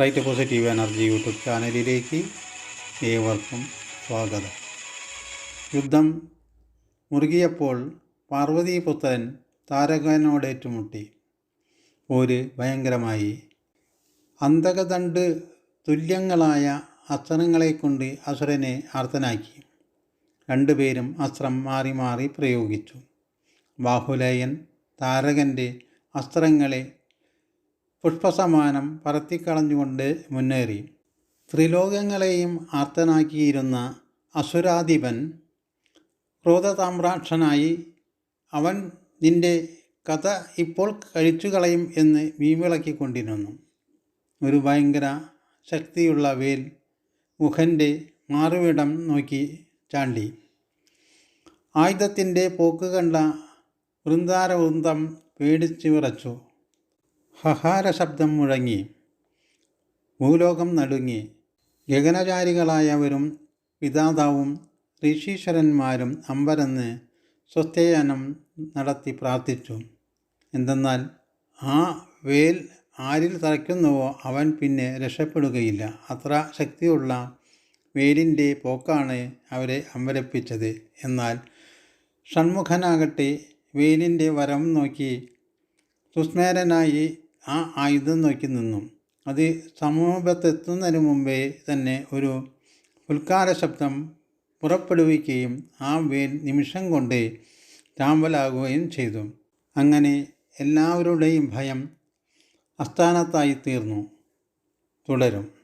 Right positive energy YouTube ചാനലിലേക്ക് ഏവർക്കും സ്വാഗതം. യുദ്ധം മുറുകിയപ്പോൾ പാർവതീപുത്രൻ താരകനോടേറ്റുമുട്ടി ഒരു ഭയങ്കരമായി അന്തകദണ്ട് തുല്യങ്ങളായ അസ്ത്രങ്ങളെ കൊണ്ട് അസുരനെ അർത്ഥനാക്കി രണ്ടുപേരും അസ്ത്രം മാറി മാറി പ്രയോഗിച്ചു. ബാഹുലയൻ താരകന്റെ അസ്ത്രങ്ങളെ പുഷ്പസമാനം പറത്തിക്കളഞ്ഞുകൊണ്ട് മുന്നേറി. ത്രിലോകങ്ങളെയും ആർത്തനാക്കിയിരുന്ന അസുരാധിപൻ ക്രോധതാമ്രാക്ഷനായി അവൻ നിന്റെ കഥ ഇപ്പോൾ കഴിച്ചു കളയും എന്ന് വീമിളക്കിക്കൊണ്ടിരുന്നു ഒരു ഭയങ്കര ശക്തിയുള്ള വേൽ മുഖന്റെ മാറുവിടം നോക്കി ചാണ്ടി. ആയുധത്തിന്റെ പോക്ക് കണ്ട വൃന്ദാരവൃന്ദം പേടിച്ചു വിറച്ചു ഹഹാര ശബ്ദം മുഴങ്ങി. ഭൂലോകം നടുങ്ങി. ഗഗനചാരികളായവരും പിതാതാവും ഋഷീശ്വരന്മാരും അമ്പരന്ന് സ്വസ്ഥയാനം നടത്തി പ്രാർത്ഥിച്ചു. എന്തെന്നാൽ ആ വേൽ ആരിൽ തറയ്ക്കുന്നുവോ അവൻ പിന്നെ രക്ഷപ്പെടുകയില്ല. അത്ര ശക്തിയുള്ള വേലിന്റെ പോക്കാണ് അവരെ അമ്പരപ്പിച്ചത്. എന്നാൽ ഷൺമുഖനാകട്ടെ വേലിന്റെ വരം നോക്കി സുസ്മേരനായി ആ ആയുധം നോക്കി നിന്നു. അത് സമൂഹത്തെത്തുന്നതിന് മുമ്പേ തന്നെ ഒരു ഉൽക്കാര ശബ്ദം പുറപ്പെടുവിക്കുകയും ആ വേൽ നിമിഷം കൊണ്ട് ചാമ്പലാകുകയും ചെയ്തു. അങ്ങനെ എല്ലാവരുടെയും ഭയം അസ്ഥാനത്തായി തീർന്നു. തുടരും.